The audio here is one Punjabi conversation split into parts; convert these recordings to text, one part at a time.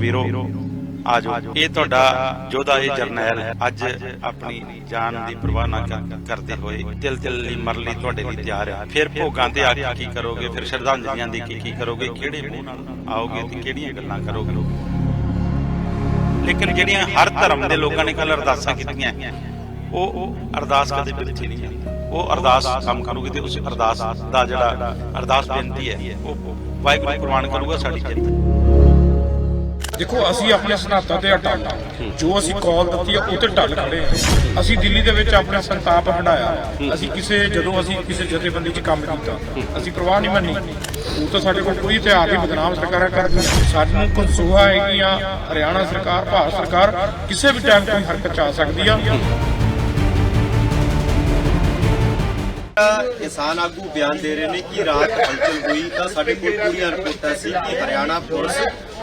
ਵੀਰੋ ਆਜੋ। ਇਹ ਤੁਹਾਡਾ ਯੋਧਾ ਇਹ ਜਰਨੈਲ ਅੱਜ ਆਪਣੀ ਜਾਨ ਦੀ ਪਰਵਾਹ ਨਾ ਕਰ- ਕਰਦੇ ਹੋਏ ਦਿਲ ਦਿਲ ਲਈ ਮਰਨ ਲਈ ਤੁਹਾਡੇ ਲਈ ਤਿਆਰ ਹੈ। ਫਿਰ ਭੋਗਾਂ ਤੇ ਆ ਕੇ ਕੀ ਕਰੋਗੇ ਫਿਰ ਸ਼ਰਧਾਂਜਲੀਆਂ ਦੀ ਕੀ ਕੀ ਕਰੋਗੇ ਕਿਹੜੇ ਮੂੰਹ ਨਾਲ ਆਓਗੇ ਤੇ ਕਿਹੜੀਆਂ ਗੱਲਾਂ ਕਰੋਗੇ? ਲੇਕਿਨ ਜਿਹੜੀਆਂ ਹਰ ਧਰਮ ਦੇ ਲੋਕਾਂ ਨੇ ਕੱਲ ਅਰਦਾਸਾਂ ਕੀਤੀਆਂ। ਉਹ ਅਰਦਾਸ ਕਦੇ ਬਿਰਥੀ ਨਹੀਂ ਜਾਂਦੀ ਉਹ ਅਰਦਾਸ ਕੰਮ ਕਰੂਗੀ ਤੇ ਉਸ ਅਰਦਾਸ ਦਾ ਜਿਹੜਾ ਅਰਦਾਸ ਬੇਨਤੀ ਹੈ ਉਹ ਵਾਹਿਗੁਰੂ ਪ੍ਰਵਾਨ ਕਰੂਗਾ ਸਾਡੀ ਜਿੱਤ ਦੇਖੋ, ਅਸੀਂ ਆਪਣੇ ਸਿਧਾਂਤਾਂ ਤੇ ਅਟਲ ਜੋ ਅਸੀਂ ਕਾਲ ਦਿੱਤੀ ਆ, ਉਹ ਤੇ ਢੱਲ ਖੜੇ ਹਾਂ ਅਸੀਂ ਦਿੱਲੀ ਦੇ ਵਿੱਚ ਆਪਣਾ ਸੰਤਾਪ ਹੰਡਾਇਆ ਅਸੀਂ ਕਿਸੇ, ਜਦੋਂ ਅਸੀਂ ਕਿਸੇ ਜਥੇਬੰਦੀ 'ਚ ਕੰਮ ਕੀਤਾ, ਅਸੀਂ ਪ੍ਰਵਾਹ ਨਹੀਂ ਮੰਨੀ। ਉਹ ਤਾਂ ਸਾਡੇ ਕੋਲ ਕੋਈ ਇਤਿਹਾਸ ਨਹੀਂ, ਬਦਨਾਮ ਸਰਕਾਰਾਂ ਕਰਦੀ ਸਾਨੂੰ ਕਨਸੂਹਾ ਹੈਗੀਆਂ ਹਰਿਆਣਾ ਸਰਕਾਰ, ਭਾਰਤ ਸਰਕਾਰ, ਕਿਸੇ ਵੀ ਟਾਈਮ ਕੋਈ ਹਰਕਤ 'ਚ ਆ ਸਕਦੀ ਆ। ਕਿਸਾਨ ਆਗੂ ਬਿਆਨ ਦੇ ਰਹੇ ਨੇ ਕਿ ਰਾਤ ਹਲਚਲ ਹੋਈ ਤਾਂ ਸਾਡੇ ਕੋਲ ਪੂਰੀਆਂ ਰਿਪੋਰਟਾਂ ਸੀ ਕਿ ਹਰਿਆਣਾ ਪੁਲਿਸ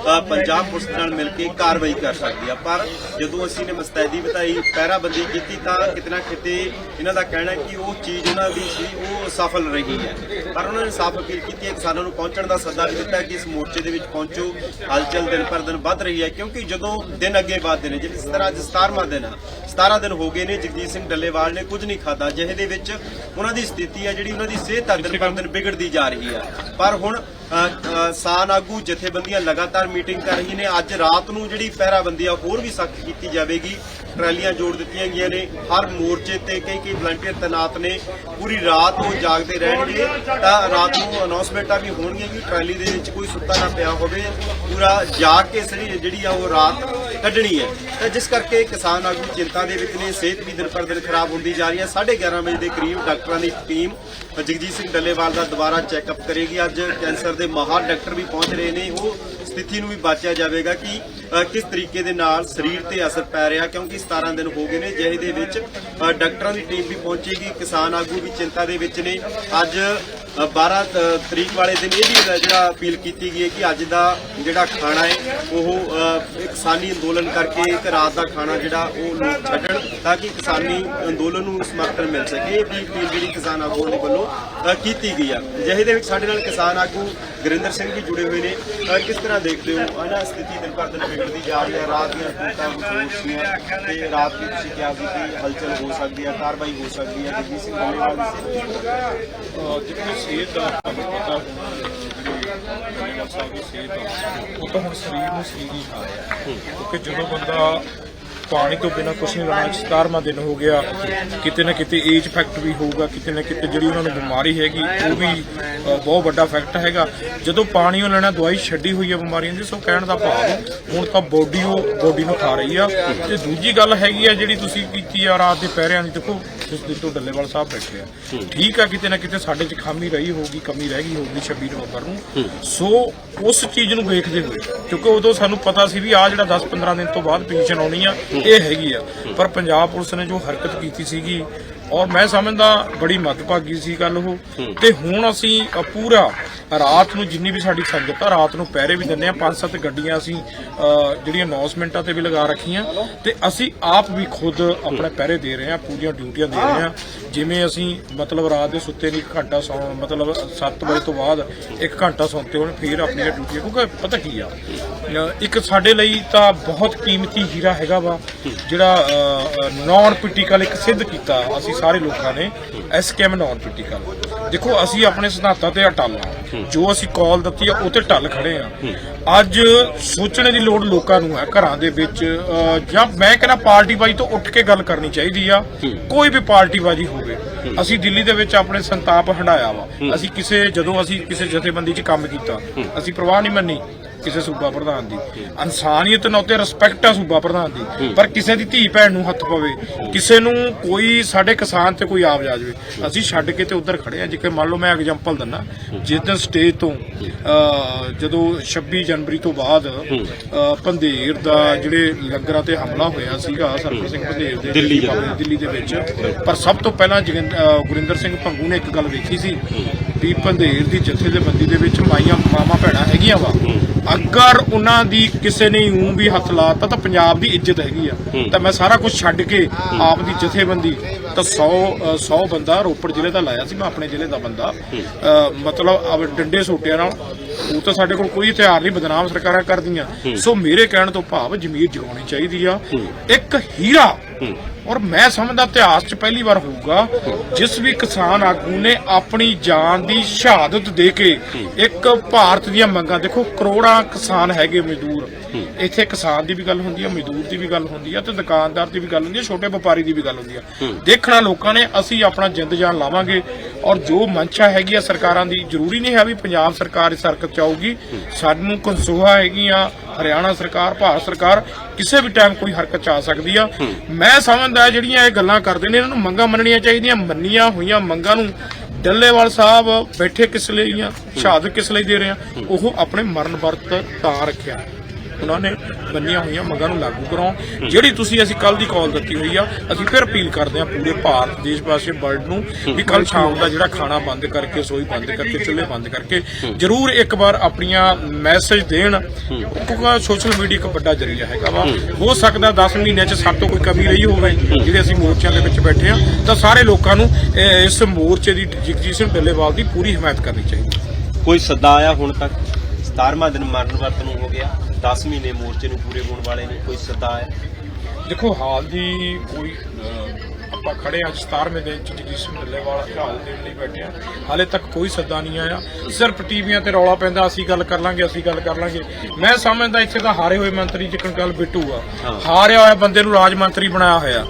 ਪੰਜਾਬ ਪੁਲਿਸ ਨਾਲ ਮਿਲ ਕੇ ਕਾਰਵਾਈ ਕਰ ਸਕਦੀ ਆ। ਪਰ ਜਦੋਂ ਅਸੀਂ ਨੇ ਮਸਤੈਦੀ ਬਤਾਈ ਪਹਿਰਾਬੰਦੀ ਕੀਤੀ ਤਾਂ ਕਿਤਨਾ ਕਿਤੇ ਇਹਨਾਂ ਦਾ ਕਹਿਣਾ ਕਿ ਉਹ ਚੀਜ਼ ਉਹਨਾਂ ਦੀ ਸੀ, ਉਹ ਸਫਲ ਰਹੀ ਹੈ। ਪਰ ਉਹਨਾਂ ਨੇ ਸਾਫ਼ ਅਪੀਲ ਕੀਤੀ ਹੈ, ਕਿਸਾਨਾਂ ਨੂੰ ਪਹੁੰਚਣ ਦਾ ਸੱਦਾ ਵੀ ਦਿੱਤਾ ਕਿ ਇਸ ਮੋਰਚੇ ਦੇ ਵਿੱਚ ਪਹੁੰਚੋ। ਹਲਚਲ ਦਿਨ ਪਰ ਦਿਨ ਵੱਧ ਰਹੀ ਹੈ, ਕਿਉਂਕਿ ਜਦੋਂ ਦਿਨ ਅੱਗੇ ਵੱਧਦੇ ਨੇ ਜਿਸ ਤਰ੍ਹਾਂ ਅੱਜ 17ਵਾਂ ਦਿਨ ਆ 17 ਦਿਨ ਹੋ ਗਏ ਨੇ ਜਗਜੀਤ ਸਿੰਘ ਡੱਲੇਵਾਲ ਨੇ ਕੁਝ ਨਹੀਂ ਖਾਦਾ ਜਿਹੇ ਦੇ ਵਿੱਚ ਉਹਨਾਂ ਦੀ ਸਥਿਤੀ ਹੈ ਜਿਹੜੀ ਉਹਨਾਂ ਦੀ ਸਿਹਤ ਆ ਦਿਨ ਪਰ ਦਿਨ ਵਿਗੜਦੀ ਜਾ ਰਹੀ ਹੈ। ਪਰ ਹੁਣ ਸਾਨ ਆਗੂ ਜਥੇਬੰਦੀਆਂ ਲਗਾਤਾਰ ਮੀਟਿੰਗ ਕਰ ਰਹੀ ਨੇ। ਅੱਜ ਰਾਤ ਨੂੰ ਜਿਹੜੀ ਪਹਿਰਾਬੰਦੀ ਆ ਹੋਰ ਵੀ ਸਖਤ ਕੀਤੀ ਜਾਵੇਗੀ। ਟਰਾਲੀਆਂ ਜੋੜ ਦਿੱਤੀਆਂ ਗਈਆਂ ਨੇ। ਹਰ ਮੋਰਚੇ ਤੇ ਕਈ ਕਈ ਵਲੰਟੀਅਰ ਤੈਨਾਤ ਨੇ। ਪੂਰੀ ਰਾਤ ਉਹ ਜਾਗਦੇ ਰਹਿਣਗੇ। ਤਾਂ ਰਾਤ ਨੂੰ ਅਨਾਉਂਸਮੈਂਟਾਂ ਵੀ ਹੋਣਗੀਆਂ ਕਿ ਟਰਾਲੀ ਦੇ ਵਿੱਚ ਕੋਈ ਸੁੱਤਾ ਨਾ ਪਿਆ ਹੋਵੇ। ਪੂਰਾ ਜਾਗ ਕੇ ਜਿਹੜੀ ਆ ਉਹ ਰਾਤ ਕੱਢਣੀ ਹੈ। ਤਾਂ ਜਿਸ ਕਰਕੇ ਕਿਸਾਨ ਆਗੂ ਚਿੰਤਾ ਦੇ ਵਿੱਚ ਨੇ, ਸਿਹਤ ਵੀ ਦਿਨ ਪਰ ਦਿਨ ਖਰਾਬ ਹੁੰਦੀ ਜਾ ਰਹੀ ਹੈ। 11:30 ਵਜੇ ਦੇ ਕਰੀਬ ਡਾਕਟਰਾਂ ਦੀ ਟੀਮ ਜਗਜੀਤ ਸਿੰਘ ਡੱਲੇਵਾਲ ਦਾ ਦੁਬਾਰਾ ਚੈੱਕਅਪ ਕਰੇਗੀ। ਅੱਜ ਕੈਂਸਰ ਦੇ ਮਾਹਰ ਡਾਕਟਰ ਵੀ ਪਹੁੰਚ ਰਹੇ ਨੇ। ਉਹ ਸਥਿਤੀ ਨੂੰ ਵੀ ਬਾਚਿਆ ਜਾਵੇਗਾ ਕਿ ਕਿਸ ਤਰੀਕੇ ਦੇ ਨਾਲ ਸਰੀਰ ਤੇ ਅਸਰ ਪੈ ਰਿਹਾ, ਕਿਉਂਕਿ 17 ਦਿਨ ਹੋ ਗਏ ਨੇ। ਜਿਹਦੇ ਵਿੱਚ ਡਾਕਟਰਾਂ ਦੀ ਟੀਮ ਵੀ ਪਹੁੰਚੇਗੀ। ਕਿਸਾਨ ਆਗੂ ਵੀ ਚਿੰਤਾ ਦੇ ਵਿੱਚ ਨੇ। ਅੱਜ 12 ਤਰੀਕ ਵਾਲੇ ਦਿਨ ਇਹ ਵੀ ਜਿਹੜਾ ਅਪੀਲ ਕੀਤੀ ਗਈ ਹੈ ਕਿ ਅੱਜ ਦਾ ਜਿਹੜਾ ਖਾਣਾ ਹੈ, ਉਹ ਕਿਸਾਨੀ ਅੰਦੋਲਨ ਕਰਕੇ ਇੱਕ ਰਾਤ ਦਾ ਖਾਣਾ ਜਿਹੜਾ ਉਹ ਲੋਕ ਛੱਡਣ ਤਾਂ ਕਿ ਕਿਸਾਨੀ ਅੰਦੋਲਨ ਨੂੰ ਸਮਰਥਨ ਮਿਲ ਸਕੇ। ਇਹ ਵੀ ਅਪੀਲ ਜਿਹੜੀ ਕਿਸਾਨ ਆਗੂਆਂ ਦੇ ਵੱਲੋਂ ਕੀਤੀ ਗਈ ਆ। ਜਿਹੇ ਦੇ ਵਿੱਚ ਸਾਡੇ ਨਾਲ ਕਿਸਾਨ ਆਗੂ ਗੁਰਿੰਦਰ ਸਿੰਘ ਵੀ ਜੁੜੇ ਹੋਏ ਨੇ। ਕਿਸ ਤਰ੍ਹਾਂ ਦੇਖਦੇ ਹੋ ਇਹਨਾਂ ਸਥਿਤੀ ਦਿਨ ਪਰ ਦਿਨ ਵਿਗੜਦੀ ਜਾ ਰਹੀ ਹੈ? ਰਾਤ ਦੀਆਂ ਰਿਪੋਰਟਾਂ ਵਿਖਾਉਣ ਸੀਆਂ ਤੇ ਰਾਤ ਵੀ ਤੁਸੀਂ ਕਿਹਾ ਸੀ ਕਿ ਹਲਚਲ ਹੋ ਸਕਦੀ ਹੈ, ਕਾਰਵਾਈ ਹੋ ਸਕਦੀ ਹੈ। ਜਗਜੀਤ ਸਿੰਘ ਡੱਲੇਵਾਲ ਦੀ ਸਿਹਤ ਦਾ ਪਤਾ ਜਿਹੜੀ ਸਿਹਤ ਆ। ਉਹ ਤਾਂ ਹੁਣ ਸਰੀਰ ਨੂੰ ਸਰੀਰ ਹੀ ਖਾ ਰਿਹਾ। ਕਿਉਂਕਿ ਜਦੋਂ ਬੰਦਾ ਪਾਣੀ ਤੋਂ ਬਿਨਾ ਕੁਝ ਨਹੀਂ ਲੈਣਾ 17ਵਾਂ ਦਿਨ ਹੋ ਗਿਆ, ਕਿਤੇ ਨਾ ਕਿਤੇ ਏਜ ਫੈਕਟ ਵੀ ਹੋਊਗਾ, ਕਿਤੇ ਨਾ ਕਿਤੇ ਜਿਹੜੀ ਉਹਨਾਂ ਨੂੰ ਬਿਮਾਰੀ ਹੈਗੀ, ਉਹ ਵੀ ਬਹੁਤ ਵੱਡਾ ਫੈਕਟ ਹੈਗਾ। ਜਦੋਂ ਪਾਣੀ ਉਹ ਲੈਣਾ, ਦਵਾਈ ਛੱਡੀ ਹੋਈ ਹੈ ਬਿਮਾਰੀਆਂ ਦੀ ਸੋ ਕਹਿਣ ਦਾ ਭਾਵ, ਹੁਣ ਤਾਂ ਬੋਡੀ ਉਹ ਬੋਡੀ ਨੂੰ ਖਾ ਰਹੀ ਆ। ਤੇ ਦੂਜੀ ਗੱਲ ਹੈਗੀ ਆ ਜਿਹੜੀ ਤੁਸੀਂ ਕੀਤੀ ਆ, ਰਾਤ ਦੇ ਪਹਿਰਿਆਂ ਦੀ, ਦੇਖੋ ਜਿਸ ਦਿਨ ਤੋਂ ਡੱਲੇਵਾਲ ਸਾਹਿਬ ਬੈਠੇ ਆ। ਠੀਕ ਆ ਕਿਤੇ ਨਾ ਕਿਤੇ ਸਾਡੇ 'ਚ ਖਾਮੀ ਰਹੀ ਹੋਊਗੀ ਕਮੀ ਰਹਿ ਗਈ ਹੋਊਗੀ 26 ਨਵੰਬਰ ਨੂੰ। ਸੋ ਉਸ ਚੀਜ਼ ਨੂੰ ਵੇਖਦੇ ਹੋਏ ਕਿਉਂਕਿ ਉਦੋਂ ਸਾਨੂੰ ਪਤਾ ਸੀ ਵੀ ਆ ਜਿਹੜਾ 10-15 ਦਿਨ ਤੋਂ ਬਾਅਦ ਪੋਜੀਸ਼ਨ ਆਉਣੀ ਆ ਇਹ ਹੈਗੀ ਆ। ਪਰ ਪੰਜਾਬ ਪੁਲਿਸ ਨੇ ਜੋ ਹਰਕਤ ਕੀਤੀ ਸੀਗੀ ਔਰ ਮੈਂ ਸਮਝਦਾ ਬੜੀ ਮੱਦਭਾਗੀ ਸੀ ਗੱਲ ਉਹ ਤੇ ਹੁਣ ਅਸੀਂ ਪੂਰਾ ਰਾਤ ਨੂੰ ਜਿੰਨੀ ਵੀ ਸਾਡੀ ਸੰਗਤ ਆ ਰਾਤ ਨੂੰ ਪਹਿਰੇ ਵੀ ਦਿੰਦੇ ਆ। ਪੰਜ ਸੱਤ ਗੱਡੀਆਂ ਅਸੀਂ ਅ, ਜਿਹੜੀਆਂ ਅਨਾਉਂਸਮੈਂਟਾਂ ਤੇ ਵੀ ਲਗਾ ਰੱਖੀਆਂ। ਤੇ ਅਸੀਂ ਆਪ ਵੀ ਖੁਦ ਆਪਣੇ ਪਹਿਰੇ ਦੇ ਰਹੇ ਆ ਪੂਰੀਆਂ ਡਿਊਟੀਆਂ ਦੇ ਰਹੇ ਆ। ਜਿਵੇਂ ਅਸੀਂ ਮਤਲਬ ਰਾਤ ਦੇ ਸੁੱਤੇ ਨਹੀਂ ਘੰਟਾ ਸੌਂ ਮਤਲਬ 7 ਵਜੇ ਤੋਂ ਬਾਅਦ ਇੱਕ ਘੰਟਾ ਸੌਂਤੇ ਹੋਣ ਫਿਰ ਆਪਣੀਆਂ ਡਿਊਟੀਆਂ ਕਿਉਂਕਿ ਪਤਾ ਕੀ ਆ ਇੱਕ ਸਾਡੇ ਲਈ ਤਾਂ ਬਹੁਤ ਕੀਮਤੀ ਹੀਰਾ ਹੈਗਾ ਵਾ ਜਿਹੜਾ ਨਾਨ ਪੋਲੀਟੀਕਲ ਇੱਕ ਸਿੱਧ ਕੀਤਾ ਅਸੀਂ ਸਾਰੇ ਲੋਕਾਂ ਨੇ ਐਸਕੇਐਮ ਨਾਨ ਪੋਲੀਟੀਕਲ ਦੇਖੋ ਅਸੀਂ ਆਪਣੇ ਸਿਧਾਂਤਾਂ ਤੇ ਅਟਲ ਹਾਂ। ਜੋ ਅਸੀਂ ਕਾਲ ਦਿੱਤੀ ਆ ਉਹ ਤੇ ਢੱਲ ਖੜੇ ਆ। ਅੱਜ ਸੋਚਣੇ ਦੀ ਲੋੜ ਲੋਕਾਂ ਨੂੰ ਹੈ ਘਰਾਂ ਦੇ ਵਿੱਚ ਜਾਂ ਮੈਂ ਕਹਿੰਦਾ ਪਾਰਟੀਬਾਜ਼ੀ ਤੋਂ ਉੱਠ ਕੇ ਗੱਲ ਕਰਨੀ ਚਾਹੀਦੀ ਆ। ਕੋਈ ਵੀ ਪਾਰਟੀਬਾਜ਼ੀ ਹੋਵੇ ਅਸੀਂ ਦਿੱਲੀ ਦੇ ਵਿੱਚ ਆਪਣੇ ਸੰਤਾਪ ਹੰਡਾਇਆ ਵਾ। ਅਸੀਂ ਕਿਸੇ ਜਦੋਂ ਅਸੀਂ ਕਿਸੇ ਜਥੇਬੰਦੀ 'ਚ ਕੰਮ ਕੀਤਾ ਅਸੀਂ ਪ੍ਰਵਾਹ ਨਹੀਂ ਮੰਨੀ। ਕਿਸੇ ਸੂਬਾ ਪ੍ਰਧਾਨ ਦੀ। ਇਨਸਾਨੀਅਤ ਨਾਲ ਤੇ ਰਿਸਪੈਕਟ ਆ ਸੂਬਾ ਪ੍ਰਧਾਨ ਦੀ। ਪਰ ਕਿਸੇ ਦੀ ਧੀ ਭੈਣ ਨੂੰ ਹੱਥ ਪਵੇ ਕਿਸੇ ਨੂੰ ਕੋਈ ਸਾਡੇ ਕਿਸਾਨ ਤੇ ਕੋਈ ਆਪ ਜਾ ਜਾਵੇ। ਅਸੀਂ ਛੱਡ ਕੇ ਤੇ ਉਧਰ ਖੜੇ ਆ ਜਿਵੇਂ ਮੰਨ ਲਓ ਮੈਂ ਐਗਜ਼ਾਮਪਲ ਦਿੰਦਾ ਜਿਸ ਦਿਨ ਸਟੇਜ ਤੋਂ ਜਦੋਂ 26 ਜਨਵਰੀ ਤੋਂ ਬਾਅਦ ਪੰਧੇਰ ਦਾ ਜਿਹੜੇ ਲੰਗਰਾਂ ਤੇ ਹਮਲਾ ਹੋਇਆ ਸੀਗਾ ਸਰਪ੍ਰੀਤ ਸਿੰਘ ਪੰਧੇਰ ਦੇ ਦਿੱਲੀ ਦਿੱਲੀ ਦੇ ਵਿੱਚ। ਪਰ ਸਭ ਤੋਂ ਪਹਿਲਾਂ ਗੁਰਿੰਦਰ ਸਿੰਘ ਭੰਗੂ ਨੇ ਇੱਕ ਗੱਲ ਵੇਖੀ ਸੀ ਵੀ ਪੰਧੇਰ ਦੀ ਜਥੇ ਦੇ ਬੰਦੀ ਦੇ ਵਿੱਚ ਮਾਈਆਂ ਮਾਮਾ ਭੈਣਾਂ ਹੈਗੀਆਂ ਵਾ। ਅਗਰ ਉਹਨਾਂ ਦੀ ਕਿਸੇ ਨੇ ਊਂ ਵੀ ਹੱਥ ਲਾਤਾ ਤਾਂ ਪੰਜਾਬ ਦੀ ਇੱਜ਼ਤ ਹੈਗੀ ਆ। ਤਾਂ ਮੈਂ ਸਾਰਾ ਕੁਝ ਛੱਡ ਕੇ ਆਪ ਦੀ ਜਥੇਬੰਦੀ ਤਾਂ 100 100 ਬੰਦਾ ਰੋਪੜ ਜ਼ਿਲ੍ਹੇ ਦਾ ਲਾਇਆ ਸੀ ਮੈਂ ਆਪਣੇ ਜ਼ਿਲ੍ਹੇ ਦਾ ਬੰਦਾ। ਮਤਲਬ ਡੰਡੇ ਸੋਟਿਆਂ ਨਾਲ ਉਹ ਤਾਂ ਸਾਡੇ ਕੋਲ ਕੋਈ ਹਥਿਆਰ ਨਹੀਂ ਬਦਨਾਮ ਸਰਕਾਰਾਂ ਕਰਦੀਆਂ। ਸੋ ਮੇਰੇ ਕਹਿਣ ਤੋਂ ਭਾਵ ਜ਼ਮੀਰ ਜਗਾਉਣੀ ਚਾਹੀਦੀ ਆ। ਇੱਕ ਹੀਰਾ ਔਰ ਮੈਂ ਸਮਝਦਾ ਇਤਿਹਾਸ 'ਚ ਪਹਿਲੀ ਵਾਰ ਹੋਊਗਾ, ਜਿਸ ਵੀ ਕਿਸਾਨ ਆਗੂ ਨੇ ਆਪਣੀ ਜਾਨ ਦੀ ਸ਼ਹਾਦਤ ਦੇ ਕੇ ਇੱਕ ਭਾਰਤ ਦੀਆਂ ਮੰਗਾਂ, ਦੇਖੋ ਕਰੋੜਾਂ ਕਿਸਾਨ ਹੈਗੇ ਮਜ਼ਦੂਰ। ਇੱਥੇ ਕਿਸਾਨ ਦੀ ਵੀ ਗੱਲ ਹੁੰਦੀ ਆ ਮਜ਼ਦੂਰ ਦੀ ਵੀ ਗੱਲ ਹੁੰਦੀ ਆ ਤੇ ਦੁਕਾਨਦਾਰ ਦੀ ਵੀ ਗੱਲ ਹੁੰਦੀ ਆ ਛੋਟੇ ਵਪਾਰੀ ਦੀ ਵੀ ਗੱਲ ਹੁੰਦੀ ਆ। ਦੇਖਣਾ ਲੋਕਾਂ ਨੇ ਅਸੀਂ ਆਪਣਾ ਜਿੰਦ ਜਾਨ ਲਾਵਾਂਗੇ ਔਰ ਜੋ ਮਨਸ਼ਾ ਹੈਗੀ ਆ ਸਰਕਾਰਾਂ ਦੀ ਜ਼ਰੂਰੀ ਨਹੀਂ ਹੈ ਵੀ ਪੰਜਾਬ ਸਰਕਾਰ ਇਸ ਹਰਕਤ ਚ ਆਊਗੀ। ਸਾਨੂੰ ਕਨਸੂਹਾ ਹੈਗੀ ਆ ਹਰਿਆਣਾ ਸਰਕਾਰ ਭਾਰਤ ਸਰਕਾਰ ਕਿਸੇ ਵੀ ਟਾਈਮ ਕੋਈ ਹਰਕਤ ਚ ਆ ਸਕਦੀ ਆ। ਮੈਂ ਸਮਝਦਾ ਜਿਹੜੀਆਂ ਇਹ ਗੱਲਾਂ ਕਰਦੇ ਨੇ ਇਹਨਾਂ ਨੂੰ ਮੰਗਾਂ ਮੰਨਣੀਆਂ ਚਾਹੀਦੀਆਂ ਮੰਨੀਆਂ ਹੋਈਆਂ ਮੰਗਾਂ ਨੂੰ ਡੱਲੇਵਾਲ ਸਾਹਿਬ ਬੈਠੇ ਕਿਸ ਲਈ ਆ ਸ਼ਹਾਦਤ ਕਿਸ ਲਈ ਦੇ ਰਹੇ ਆ? ਉਹ ਆਪਣੇ ਮਰਨ ਵਰਤ ਤਾਂ ਰੱਖਿਆ। ਉਹਨਾਂ ਨੇ ਬੰਨੀਆਂ ਹੋਈਆਂ ਮੰਗਾਂ ਨੂੰ ਲਾਗੂ ਕਰਾਉਣ। ਜਿਹੜੀ ਤੁਸੀਂ ਅਸੀਂ ਕੱਲ ਦੀ ਕਾਲ ਦਿੱਤੀ ਹੋਈ ਆ, ਅਸੀਂ ਫਿਰ ਅਪੀਲ ਕਰਦੇ ਹਾਂ ਪੂਰੇ ਭਾਰਤ, ਦੇਸ਼ ਵਾਸੀ ਵਰਲਡ ਨੂੰ ਵੀ ਕੱਲ ਸ਼ਾਮ ਦਾ ਜਿਹੜਾ ਖਾਣਾ ਬੰਦ ਕਰਕੇ ਸੋਈ ਬੰਦ ਕਰਕੇ, ਚੁੱਲ੍ਹੇ ਬੰਦ ਕਰਕੇ ਜਰੂਰ ਇੱਕ ਵਾਰ ਆਪਣੀਆਂ ਮੈਸੇਜ ਦੇਣ। ਕਿਉਂਕਿ ਸੋਸ਼ਲ ਮੀਡੀਆ ਇੱਕ ਵੱਡਾ ਜਰੀਆ ਹੈਗਾ ਵਾ। ਹੋ ਸਕਦਾ 10 ਮਹੀਨਿਆਂ ਚ ਸਾਡੇ ਤੋਂ ਕੋਈ ਕਮੀ ਰਹੀ ਹੋਵੇ, ਜਿਹੜੇ ਅਸੀਂ ਮੋਰਚਿਆਂ ਦੇ ਵਿੱਚ ਬੈਠੇ ਆ, ਤਾਂ ਸਾਰੇ ਲੋਕਾਂ ਨੂੰ ਇਸ ਮੋਰਚੇ ਦੀ ਜਗਜੀਤ ਸਿੰਘ ਡੱਲੇਵਾਲ ਦੀ ਪੂਰੀ ਹਮਾਇਤ ਕਰਨੀ ਚਾਹੀਦੀ। ਕੋਈ ਸੱਦਾ ਆਇਆ ਹੁਣ ਤੱਕ? 17ਵਾਂ ਦਿਨ ਮਰਨ ਵਰਤ ਨੂੰ ਹੋ ਗਿਆ। 10 ਮਹੀਨੇ ਮੋਰਚੇ ਨੂੰ ਪੂਰੇ ਹੋਣ ਵਾਲੇ ਨੇ ਕੋਈ ਸੱਦਾ ਆਇਆ ਦੇਖੋ ਹਾਲ ਦੀ ਕੋਈ ਆਪਾਂ ਖੜੇ ਅੱਜ 17ਵੇਂ ਦਿਨ ਚ ਜਗਦੀਸ਼ ਸਿੰਘ ਡੱਲੇਵਾਲ ਹਾਲ ਦੇਣ ਲਈ ਬੈਠੇ ਆ ਹਾਲੇ ਤੱਕ ਕੋਈ ਸੱਦਾ ਨਹੀਂ ਆਇਆ। ਸਿਰਫ ਟੀਵੀਆਂ ਤੇ ਰੌਲਾ ਪੈਂਦਾ ਅਸੀਂ ਗੱਲ ਕਰ ਲਾਂਗੇ ਅਸੀਂ ਗੱਲ ਕਰ ਲਾਂਗੇ। ਮੈਂ ਸਮਝਦਾ ਇੱਥੇ ਤਾਂ ਹਾਰੇ ਹੋਏ ਮੰਤਰੀ ਜਿਕਣ ਗੱਲ ਬਿੱਟੂ ਆ। ਹਾਰਿਆ ਹੋਇਆ ਬੰਦੇ ਨੂੰ ਰਾਜ ਮੰਤਰੀ ਬਣਾਇਆ ਹੋਇਆ।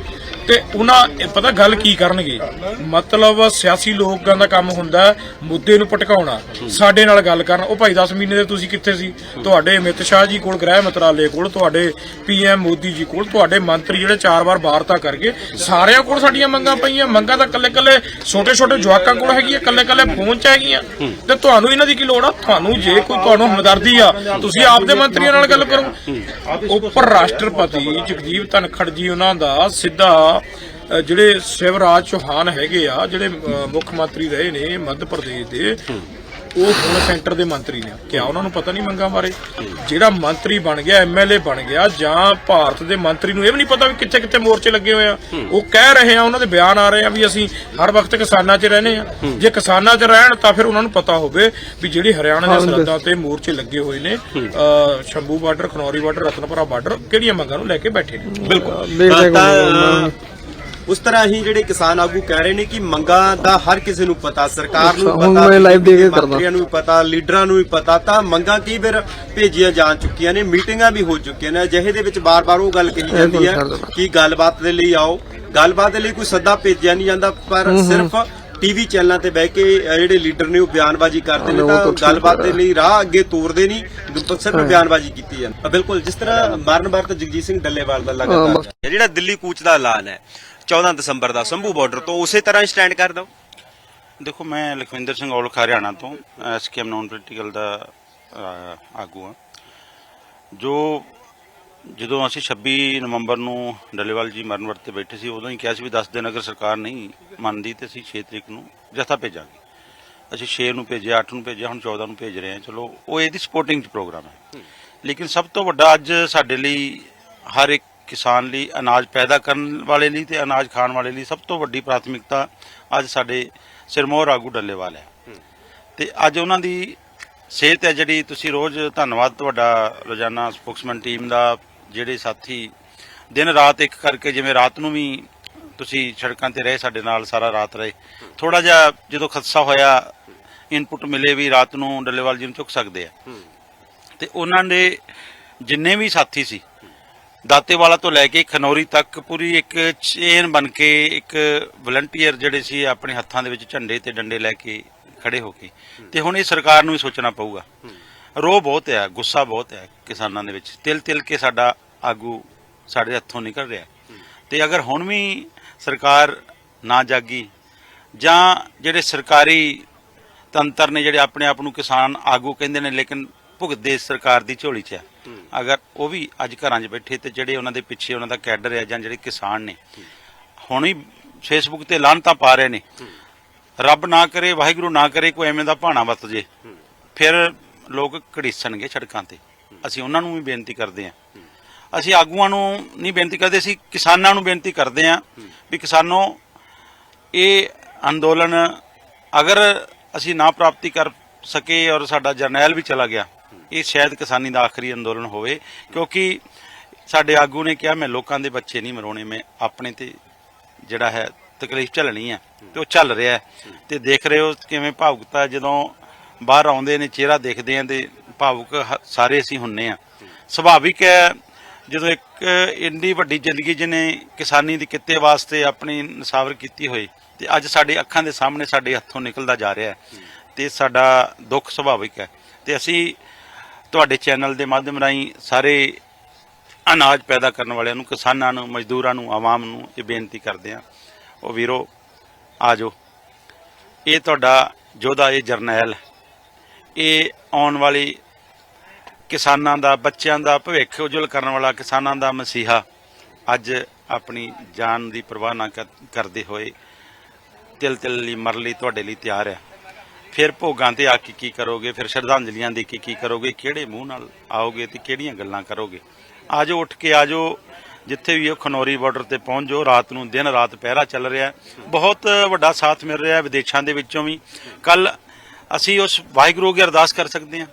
ਤੇ ਉਹਨਾਂ, ਇਹ ਪਤਾ ਗੱਲ ਕੀ ਕਰਨਗੇ? ਮਤਲਬ ਸਿਆਸੀ ਲੋਕਾਂ ਦਾ ਕੰਮ ਹੁੰਦਾ ਮੁੱਦੇ ਨੂੰ ਪਟਕਾਉਣਾ ਸਾਡੇ ਨਾਲ ਗੱਲ ਕਰਨ। ਉਹ ਭਾਈ 10 ਮਹੀਨੇ ਦੇ ਤੁਸੀਂ ਕਿੱਥੇ ਸੀ? ਤੁਹਾਡੇ ਅਮਿਤ ਸ਼ਾਹ ਜੀ ਕੋਲ, ਗ੍ਰਹਿ ਮੰਤਰਾਲੇ ਕੋਲ, ਤੁਹਾਡੇ ਪੀਐਮ ਮੋਦੀ ਜੀ ਕੋਲ, ਤੁਹਾਡੇ ਮੰਤਰੀ ਜਿਹੜੇ ਚਾਰ ਵਾਰ ਵਾਰਤਾ ਕਰਕੇ ਸਾਰਿਆਂ ਕੋਲ ਸਾਡੀਆਂ ਮੰਗਾਂ ਪਈਆਂ। ਮੰਗਾਂ ਤਾਂ ਕੱਲੇ ਕੱਲੇ ਛੋਟੇ ਛੋਟੇ ਜਵਾਕਾਂ ਕੋਲ ਹੈਗੀਆਂ ਕੱਲੇ ਕੱਲੇ ਫੋਨ 'ਚ ਹੈਗੀਆਂ। ਤੇ ਤੁਹਾਨੂੰ ਇਹਨਾਂ ਦੀ ਕੀ ਲੋੜ ਆ? ਤੁਹਾਨੂੰ ਜੇ ਕੋਈ ਤੁਹਾਨੂੰ ਹਮਦਰਦੀ ਆ, ਤੁਸੀਂ ਆਪਦੇ ਮੰਤਰੀਆਂ ਨਾਲ ਗੱਲ ਕਰੋ। ਉੱਪਰ ਰਾਸ਼ਟਰਪਤੀ ਜਗਜੀਤ ਧਨਖੜ ਜੀ, ਉਹਨਾਂ ਦਾ ਸਿੱਧਾ ਅ, ਜਿਹੜੇ ਸ਼ਿਵਰਾਜ ਚੌਹਾਨ ਹੈਗੇ ਆ ਜਿਹੜੇ ਮੁੱਖ ਮੰਤਰੀ ਰਹੇ ਨੇ ਮੱਧ ਪ੍ਰਦੇਸ਼ ਦੇ ਉਹ ਹੁਣ ਸੈਂਟਰ ਦੇ ਮੰਤਰੀ ਨੇ। ਕਿਆ ਉਹਨਾਂ ਨੂੰ ਪਤਾ ਨਹੀਂ ਮੰਗਾਂ ਬਾਰੇ? ਜਿਹੜਾ ਮੰਤਰੀ ਬਣ ਗਿਆ ਐਮਐਲਏ ਬਣ ਗਿਆ ਜਾਂ ਭਾਰਤ ਦੇ ਮੰਤਰੀ ਨੂੰ ਇਹ ਵੀ ਨਹੀਂ ਪਤਾ ਵੀ ਕਿੱਥੇ ਕਿੱਥੇ ਮੋਰਚੇ ਲੱਗੇ ਹੋਏ ਆ। ਉਹ ਕਹਿ ਰਹੇ ਆ ਉਹਨਾਂ ਦੇ ਬਿਆਨ ਆ ਰਹੇ ਆ ਵੀ ਅਸੀਂ ਹਰ ਵਕਤ ਕਿਸਾਨਾਂ 'ਚ ਰਹਿੰਦੇ ਆ। ਜੇ ਕਿਸਾਨਾਂ 'ਚ ਰਹਿਣ ਤਾਂ ਫਿਰ ਉਹਨਾਂ ਨੂੰ ਪਤਾ ਹੋਵੇ ਵੀ ਜਿਹੜੀ ਹਰਿਆਣਾ ਦੇ ਸਰਹੱਦਾਂ ਤੇ ਮੋਰਚੇ ਲੱਗੇ ਹੋਏ ਨੇ Shambhu border Khanauri border Ratanpura border ਕਿਹੜੀਆਂ ਮੰਗਾਂ ਨੂੰ ਲੈ ਕੇ ਬੈਠੇ ਨੇ? ਬਿਲਕੁਲ। ਤਾਂ ਉਸ ਤਰ੍ਹਾਂ ਹੀ ਜਿਹੜੇ ਕਿਸਾਨ ਆਗੂ ਕਹਿ ਰਹੇ ਨੇ ਕਿ ਮੰਗਾਂ ਦਾ ਹਰ ਕਿਸੇ ਨੂੰ ਪਤਾ ਸਰਕਾਰ ਨੂੰ ਪਤਾ ਮੈਂ live ਦੇ ਕੇ ਕਰਦਾ। ਮੰਤਰੀਆਂ ਨੂੰ ਵੀ ਪਤਾ ਲੀਡਰਾਂ ਨੂੰ ਵੀ ਪਤਾ ਤਾਂ ਮੰਗਾਂ ਕਈ ਵਾਰ ਭੇਜੀਆਂ ਜਾ ਚੁੱਕੀਆਂ ਨੇ ਮੀਟਿੰਗਾਂ ਵੀ ਹੋ ਚੁੱਕੀਆਂ ਨੇ ਜਿਹੇ ਦੇ ਵਿੱਚ ਬਾਰ-ਬਾਰ ਉਹ ਗੱਲ ਕਹੀ ਜਾਂਦੀ ਹੈ। ਕਿ ਗੱਲਬਾਤ ਦੇ ਲਈ ਆਓ ਗੱਲਬਾਤ ਦੇ ਲਈ ਕੋਈ ਸੱਦਾ ਭੇਜਿਆ ਨਹੀਂ ਜਾਂਦਾ ਪਰ ਸਿਰਫ ਟੀਵੀ ਚੈਨਲਾਂ ਤੇ ਬਹਿ ਕੇ ਜਿਹੜੇ ਲੀਡਰ ਨੇ ਉਹ ਬਿਆਨਬਾਜ਼ੀ ਕਰਦੇ ਨੇ ਤਾਂ ਗੱਲਬਾਤ ਦੇ। ਲਈ ਰਾਹ ਅੱਗੇ ਤੋਰਦੇ ਨਹੀਂ ਸਿਰਫ ਬਿਆਨਬਾਜ਼ੀ ਕੀਤੀ ਜਾਂਦੀ ਹੈ ਬਿਲਕੁਲ ਜਿਸ ਤਰ੍ਹਾਂ ਮਰਨ ਵਰਤ ਜਗਜੀਤ ਸਿੰਘ ਡੱਲੇਵਾਲ ਦਾ ਲਗਾਤਾਰ। ਜਿਹੜਾ ਦਿੱਲੀ ਕੂਚ ਦਾ ਐਲਾਨ ਹੈ 14 ਦਸੰਬਰ ਦਾ ਸੰਭੂ ਬਾਰਡਰ ਤੋਂ ਉਸੇ ਤਰ੍ਹਾਂ ਸਟੈਂਡ ਕਰ ਦੋ ਦੇਖੋ ਮੈਂ ਲਖਵਿੰਦਰ ਸਿੰਘ ਔਲਖ ਹਰਿਆਣਾ ਤੋਂ ਐਸਕੇਐਮ ਨਾਨ ਪੋਲੀਟੀਕਲ ਦਾ ਆਗੂ ਹਾਂ। ਜੋ ਜਦੋਂ ਅਸੀਂ 26 ਨਵੰਬਰ ਨੂੰ ਡੱਲੇਵਾਲ ਜੀ ਮਰਨ ਵਰਤ ਬੈਠੇ ਸੀ ਉਦੋਂ ਹੀ ਕਿਹਾ ਸੀ ਵੀ 10 ਦਿਨ ਅਗਰ ਸਰਕਾਰ ਨਹੀਂ ਮੰਨਦੀ ਤੇ ਅਸੀਂ 6 ਤਰੀਕ ਨੂੰ ਜਥਾ ਭੇਜਾਂਗੇ। ਅਸੀਂ 6 ਨੂੰ ਭੇਜਿਆ 8 ਨੂੰ ਭੇਜਿਆ ਹੁਣ 14 ਨੂੰ ਭੇਜ ਰਹੇ ਹਾਂ। ਚਲੋ ਉਹ ਇਹਦੀ ਸਪੋਰਟਿੰਗ ਪ੍ਰੋਗਰਾਮ ਹੈ। ਲੇਕਿਨ ਸਭ ਤੋਂ ਵੱਡਾ ਅੱਜ ਸਾਡੇ ਲਈ ਹਰ ਇੱਕ ਕਿਸਾਨ ਲਈ ਅਨਾਜ ਪੈਦਾ ਕਰਨ ਵਾਲੇ ਲਈ ਤੇ ਅਨਾਜ ਖਾਣ ਵਾਲੇ ਲਈ ਸਭ ਤੋਂ ਵੱਡੀ ਪ੍ਰਾਥਮਿਕਤਾ ਅੱਜ ਸਾਡੇ ਸਿਰਮੌਰ ਆਗੂ ਡੱਲੇਵਾਲ ਹੈ। ਤੇ ਅੱਜ ਉਹਨਾਂ ਦੀ ਸਿਹਤ ਹੈ ਜਿਹੜੀ ਤੁਸੀਂ ਰੋਜ਼ ਧੰਨਵਾਦ ਤੁਹਾਡਾ ਰੋਜ਼ਾਨਾ ਸਪੋਕਸਮੈਨ ਟੀਮ ਦਾ ਜਿਹੜੇ ਸਾਥੀ ਦਿਨ ਰਾਤ ਇੱਕ ਕਰਕੇ ਜਿਵੇਂ ਰਾਤ ਨੂੰ ਵੀ ਤੁਸੀਂ ਸੜਕਾਂ ਤੇ ਰਹੇ ਸਾਡੇ ਨਾਲ ਸਾਰਾ ਰਾਤ ਰਹੇ। ਥੋੜਾ ਜਿਹਾ ਜਦੋਂ ਖਦਸ਼ਾ ਹੋਇਆ ਇਨਪੁਟ ਮਿਲੇ ਵੀ ਰਾਤ ਨੂੰ ਡੱਲੇਵਾਲ ਜੀ ਨੂੰ ਚੁੱਕ ਸਕਦੇ ਆ। ਤੇ ਉਹਨਾਂ ਦੇ ਜਿੰਨੇ ਵੀ ਸਾਥੀ ਸੀ ਦਾਤੇਵਾਲਾ ਤੋਂ ਲੈ ਕੇ ਖਨੌਰੀ ਤੱਕ ਪੂਰੀ ਇੱਕ ਚੇਨ ਬਣ ਕੇ ਇੱਕ ਵਲੰਟੀਅਰ ਜਿਹੜੇ ਸੀ ਆਪਣੇ ਹੱਥਾਂ ਦੇ ਵਿੱਚ ਝੰਡੇ ਤੇ ਡੰਡੇ ਲੈ ਕੇ ਖੜੇ ਹੋ ਕੇ। ਤੇ ਹੁਣ ਇਹ ਸਰਕਾਰ ਨੂੰ ਵੀ ਸੋਚਣਾ ਪਊਗਾ। ਰੋਹ ਬਹੁਤ ਹੈ, ਗੁੱਸਾ ਬਹੁਤ ਹੈ ਕਿਸਾਨਾਂ ਦੇ ਵਿੱਚ। ਤਿਲ ਤਿਲ ਕੇ ਸਾਡਾ ਆਗੂ ਸਾਡੇ ਹੱਥੋਂ ਨਿਕਲ ਰਿਹਾ। ਤੇ ਅਗਰ ਹੁਣ ਵੀ ਸਰਕਾਰ ਨਾ ਜਾਗੀ ਜਾਂ ਜਿਹੜੇ ਸਰਕਾਰੀ ਤੰਤਰ ਨੇ ਜਿਹੜੇ ਆਪਣੇ ਆਪ ਨੂੰ ਕਿਸਾਨ ਆਗੂ ਕਹਿੰਦੇ ਨੇ, ਲੇਕਿਨ ਭੁਗਤਦੇ ਸਰਕਾਰ ਦੀ ਝੋਲੀ 'ਚ ਆ। ਅਗਰ ਉਹ ਵੀ ਅੱਜ ਘਰਾਂ 'ਚ ਬੈਠੇ ਤੇ ਜਿਹੜੇ ਉਹਨਾਂ ਦੇ ਪਿੱਛੇ ਉਹਨਾਂ ਦਾ ਕੈਡਰ ਹੈ ਜਾਂ ਜਿਹੜੇ ਕਿਸਾਨ ਨੇ ਹੁਣ ਹੀ ਫੇਸਬੁੱਕ ਤੇ ਲਾਹਨਤਾਂ ਪਾ ਰਹੇ ਨੇ। ਰੱਬ ਨਾ ਕਰੇ ਵਾਹਿਗੁਰੂ ਨਾ ਕਰੇ ਕੋਈ ਐਵੇਂ ਦਾ ਭਾਣਾ ਵਰਤ ਜੇ। ਫਿਰ ਲੋਕ ਘੜੀਸਣਗੇ ਸੜਕਾਂ ਤੇ। ਅਸੀਂ ਉਹਨਾਂ ਨੂੰ ਵੀ ਬੇਨਤੀ ਕਰਦੇ ਹਾਂ। ਅਸੀਂ ਆਗੂਆਂ ਨੂੰ ਨਹੀਂ ਬੇਨਤੀ ਕਰਦੇ ਅਸੀਂ ਕਿਸਾਨਾਂ ਨੂੰ ਬੇਨਤੀ ਕਰਦੇ ਹਾਂ। ਵੀ ਕਿਸਾਨੋ ਇਹ ਅੰਦੋਲਨ ਅਗਰ ਅਸੀਂ ਨਾ ਪ੍ਰਾਪਤੀ ਕਰ ਸਕੇ ਔਰ ਸਾਡਾ ਜਰਨੈਲ ਵੀ ਚਲਾ ਗਿਆ ਇਹ ਸ਼ਾਇਦ ਕਿਸਾਨੀ ਦਾ ਆਖਰੀ ਅੰਦੋਲਨ ਹੋਵੇ, ਕਿਉਂਕਿ ਸਾਡੇ ਆਗੂ ਨੇ ਕਿਹਾ, ਮੈਂ ਲੋਕਾਂ ਦੇ ਬੱਚੇ ਨਹੀਂ ਮਰਾਉਣੇ, ਮੈਂ ਆਪਣੇ ਤੇ ਜਿਹੜਾ ਹੈ ਤਕਲੀਫ ਝੱਲਣੀ ਹੈ ਤੇ ਉਹ ਝੱਲ ਰਿਹਾ ਹੈ। ਤੇ ਦੇਖ ਰਹੇ ਹੋ ਕਿਵੇਂ ਭਾਵੁਕਤਾ ਜਦੋਂ ਬਾਹਰ ਆਉਂਦੇ ਨੇ, ਚਿਹਰਾ ਦੇਖਦੇ ਆ ਤੇ ਭਾਵੁਕ ਹ- ਸਾਰੇ ਅਸੀਂ ਹੁੰਨੇ ਆ। ਸੁਭਾਵਿਕ ਹੈ, ਜਦੋਂ ਇੱਕ ਇੰਨੀ ਵੱਡੀ ਜ਼ਿੰਦਗੀ ਜਿਹਨੇ ਕਿਸਾਨੀ ਦੇ ਕਿੱਤੇ ਵਾਸਤੇ ਆਪਣੀ ਨਸਾਵਰ ਕੀਤੀ ਹੋਈ, ਤੇ ਅੱਜ ਸਾਡੇ ਅੱਖਾਂ ਦੇ ਸਾਹਮਣੇ ਸਾਡੇ ਹੱਥੋਂ ਨਿਕਲਦਾ ਜਾ ਰਿਹਾ ਹੈ ਤੇ ਸਾਡਾ ਦੁੱਖ ਸੁਭਾਵਿਕ ਹੈ। ਤੇ ਅਸੀਂ ਤੁਹਾਡੇ ਚੈਨਲ ਦੇ ਮਾਧਿਅਮ ਰਾਹੀਂ ਸਾਰੇ ਅਨਾਜ ਪੈਦਾ ਕਰਨ ਵਾਲਿਆਂ ਨੂੰ, ਕਿਸਾਨਾਂ ਨੂੰ, ਮਜ਼ਦੂਰਾਂ ਨੂੰ, ਆਵਾਮ ਨੂੰ ਇਹ ਬੇਨਤੀ ਕਰਦੇ ਆ ਉਹ ਵੀਰੋ ਆਜੋ ਇਹ ਤੁਹਾਡਾ ਯੋਧਾ, ਇਹ ਜਰਨੈਲ, ਇਹ ਆਉਣ ਵਾਲੀ ਕਿਸਾਨਾਂ ਦਾ, ਬੱਚਿਆਂ ਦਾ ਭਵਿੱਖ ਉਜਵਲ ਕਰਨ ਵਾਲਾ ਕਿਸਾਨਾਂ ਦਾ ਮਸੀਹਾ ਅੱਜ ਆਪਣੀ ਜਾਨ ਦੀ ਪਰਵਾਹ ਨਾ ਕਰ- ਕਰਦੇ ਹੋਏ ਤਿਲ ਤਿਲ ਲਈ ਮਰ ਲਈ ਤੁਹਾਡੇ ਲਈ ਤਿਆਰ ਹੈ। ਫਿਰ ਭੋਗਾਂ ਤੇ ਆ ਕੇ ਕੀ ਕਰੋਗੇ? ਫਿਰ ਸ਼ਰਧਾਂਜਲੀਆਂ ਦੇ ਕੇ ਕੀ ਕਰੋਗੇ? ਕਿਹੜੇ ਮੂੰਹ ਨਾਲ ਆਓਗੇ ਤੇ ਕਿਹੜੀਆਂ ਗੱਲਾਂ ਕਰੋਗੇ? ਆਜੋ ਉੱਠ ਕੇ ਆਜੋ ਜਿੱਥੇ ਵੀ ਉਹ ਖਨੌਰੀ ਬਾਰਡਰ ਤੇ ਪਹੁੰਚ ਜਾਓ ਰਾਤ ਨੂੰ ਦਿਨ ਰਾਤ ਪਹਿਰਾ ਚੱਲ ਰਿਹਾ। ਬਹੁਤ ਵੱਡਾ ਸਾਥ ਮਿਲ ਰਿਹਾ ਵਿਦੇਸ਼ਾਂ ਦੇ ਵਿੱਚੋਂ ਵੀ। ਕੱਲ ਅਸੀਂ ਉਸ ਵਾਹਿਗੁਰੂ ਅੱਗੇ ਅਰਦਾਸ ਕਰ ਸਕਦੇ ਹਾਂ।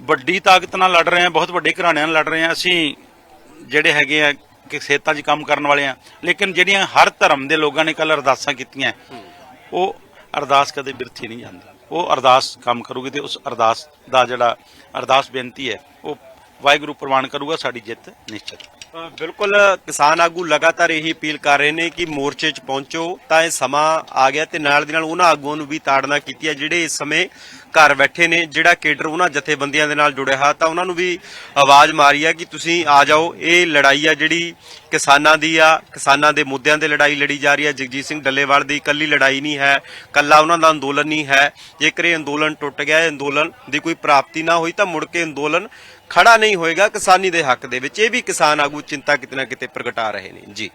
ਵੱਡੀ ਤਾਕਤ ਨਾਲ ਲੜ ਰਹੇ ਹਾਂ ਬਹੁਤ ਵੱਡੇ ਘਰਾਣਿਆਂ ਨਾਲ ਲੜ ਰਹੇ ਹਾਂ। ਅਸੀਂ ਜਿਹੜੇ ਹੈਗੇ ਆ ਕਿ ਖੇਤਾਂ 'ਚ ਕੰਮ ਕਰਨ ਵਾਲੇ ਆ ਲੇਕਿਨ ਜਿਹੜੀਆਂ ਹਰ ਧਰਮ ਦੇ ਲੋਕਾਂ ਨੇ ਕੱਲ ਅਰਦਾਸਾਂ ਕੀਤੀਆਂ ਉਹ ਅਰਦਾਸ ਕਦੇ ਬਿਰਥੀ ਨਹੀਂ ਜਾਂਦੀ। ਉਹ ਅਰਦਾਸ ਕੰਮ ਕਰੂਗੀ ਤੇ ਉਸ ਅਰਦਾਸ ਦਾ ਜਿਹੜਾ ਅਰਦਾਸ ਬੇਨਤੀ ਹੈ, ਉਹ ਵਾਹਿਗੁਰੂ ਪ੍ਰਵਾਨ ਕਰੂਗਾ, ਸਾਡੀ ਜਿੱਤ ਨਿਸ਼ਚਿਤ। ਬਿਲਕੁਲ, ਕਿਸਾਨ ਆਗੂ ਲਗਾਤਾਰ ਇਹੀ ਅਪੀਲ ਕਰ ਰਹੇ ਨੇ ਕਿ ਮੋਰਚੇ 'ਚ ਪਹੁੰਚੋ, ਤਾਂ ਇਹ ਸਮਾਂ ਆ ਗਿਆ ਤੇ ਨਾਲ ਦੀ ਨਾਲ ਉਹਨਾਂ ਆਗੂਆਂ ਨੂੰ ਵੀ ਤਾੜਨਾ ਕੀਤੀ ਹੈ, ਜਿਹੜੇ ਇਸ ਸਮੇਂ ਘਰ ਬੈਠੇ ਨੇ, ਜਿਹੜਾ ਕੇਡਰ ਉਹਨਾਂ ਜਥੇਬੰਦੀਆਂ ਦੇ ਨਾਲ ਜੁੜਿਆ ਹੈ, ਤਾਂ ਉਹਨਾਂ ਨੂੰ ਵੀ ਆਵਾਜ਼ ਮਾਰੀ ਹੈ ਕਿ ਤੁਸੀਂ ਆ ਜਾਓ, ਇਹ ਲੜਾਈ ਆ ਜਿਹੜੀ ਕਿਸਾਨਾਂ ਦੀ ਆ, ਕਿਸਾਨਾਂ ਦੇ ਮੁੱਦਿਆਂ ਤੇ ਲੜਾਈ ਲੜੀ ਜਾ ਰਹੀ ਹੈ, ਜਗਜੀਤ ਸਿੰਘ ਡੱਲੇਵਾਲ ਦੀ ਇਕੱਲੀ ਲੜਾਈ ਨਹੀਂ ਹੈ ਕੱਲਾ ਉਹਨਾਂ ਦਾ ਅੰਦੋਲਨ ਨਹੀਂ ਹੈ, ਜੇਕਰ ਇਹ ਅੰਦੋਲਨ ਟੁੱਟ ਗਿਆ, ਇਹ ਅੰਦੋਲਨ ਦੀ ਕੋਈ ਪ੍ਰਾਪਤੀ ਨਾ ਹੋਈ, ਤਾਂ ਮੁੜ ਕੇ ਅੰਦੋਲਨ ਖੜਾ ਨਹੀਂ ਹੋਏਗਾ ਕਿਸਾਨੀ ਦੇ ਹੱਕ ਦੇ ਵਿੱਚ। ਇਹ ਵੀ ਕਿਸਾਨ ਆਗੂ ਚਿੰਤਾ ਕਿਤੇ ਨਾ ਕਿਤੇ ਪ੍ਰਗਟਾ ਰਹੇ ਨੇ। ਜੀ।